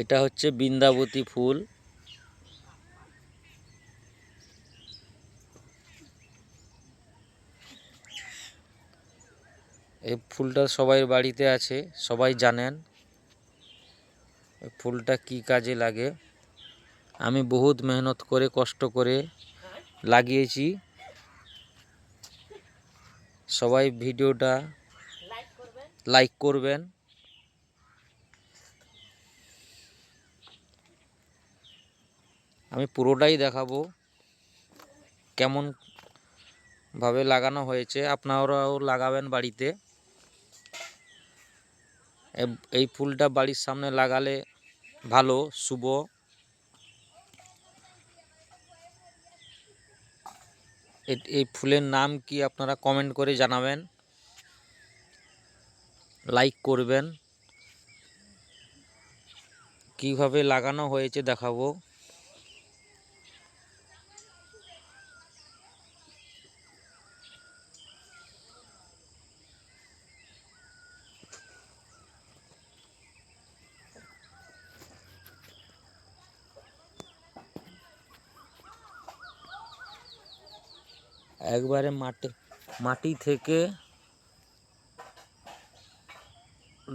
এটা হচ্ছে বৃন্দাবতী ফুল। এই ফুলটা সবাই বাড়িতে আছে সবাই জানেন এই ফুলটা কি কাজে লাগে। আমি বহুত মেহনত করে কষ্ট করে লাগিয়েছি। সবাই ভিডিওটা লাইক করবেন। আমি পুরোটাই দেখাবো। কেমন ভাবে লাগানো হয়েছে, আপনারাও লাগাবেন বাড়িতে। এই ফুলটা বাড়ির সামনে লাগালে ভালো, শুভ। এই ফুলের নাম কি আপনারা কমেন্ট করে জানাবেন। লাইক করবেন। কীভাবে লাগানো হয়েছে দেখাবো। একবারে মাটি মাটি থেকে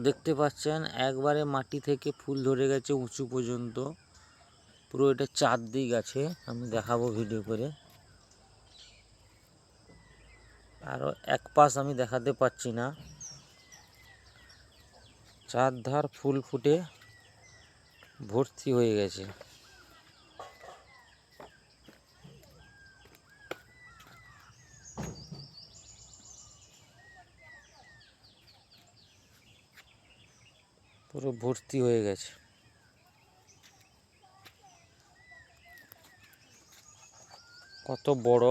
দেখতে পাচ্ছেন, একবারে মাটি থেকে ফুল ধরে গেছে উঁচু পর্যন্ত। পুরো এটা চারদিক আছে, আমি দেখাবো ভিডিও করে। আরও এক পাশ আমি দেখাতে পাচ্ছি না। চারধার ফুল ফুটে ভর্তি হয়ে গেছে। পুরো ভর্তি হয়ে গেছে। কত বড়।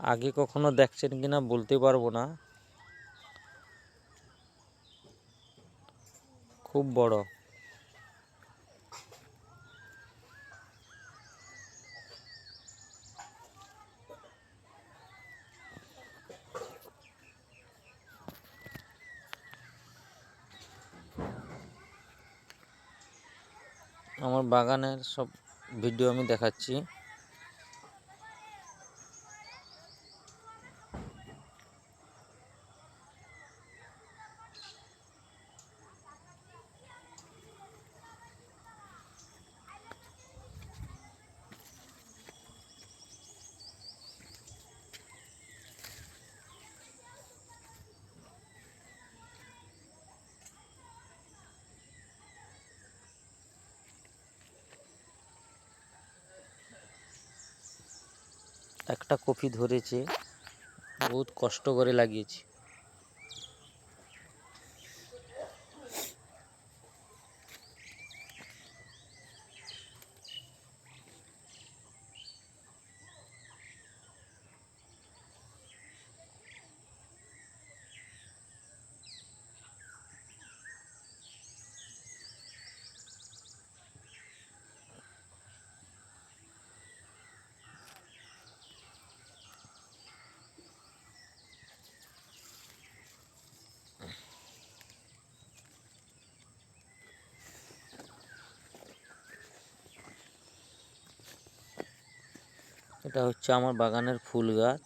আগে কখনো দেখছেন কিনা বলতে পারব না। খুব বড়। আমার বাগানের সব ভিডিও আমি দেখাচ্ছি। একটা কপি ধরেছে বহুত কষ্ট করে লাগিয়েছি। এটা হচ্ছে আমার বাগানের ফুল গাছ।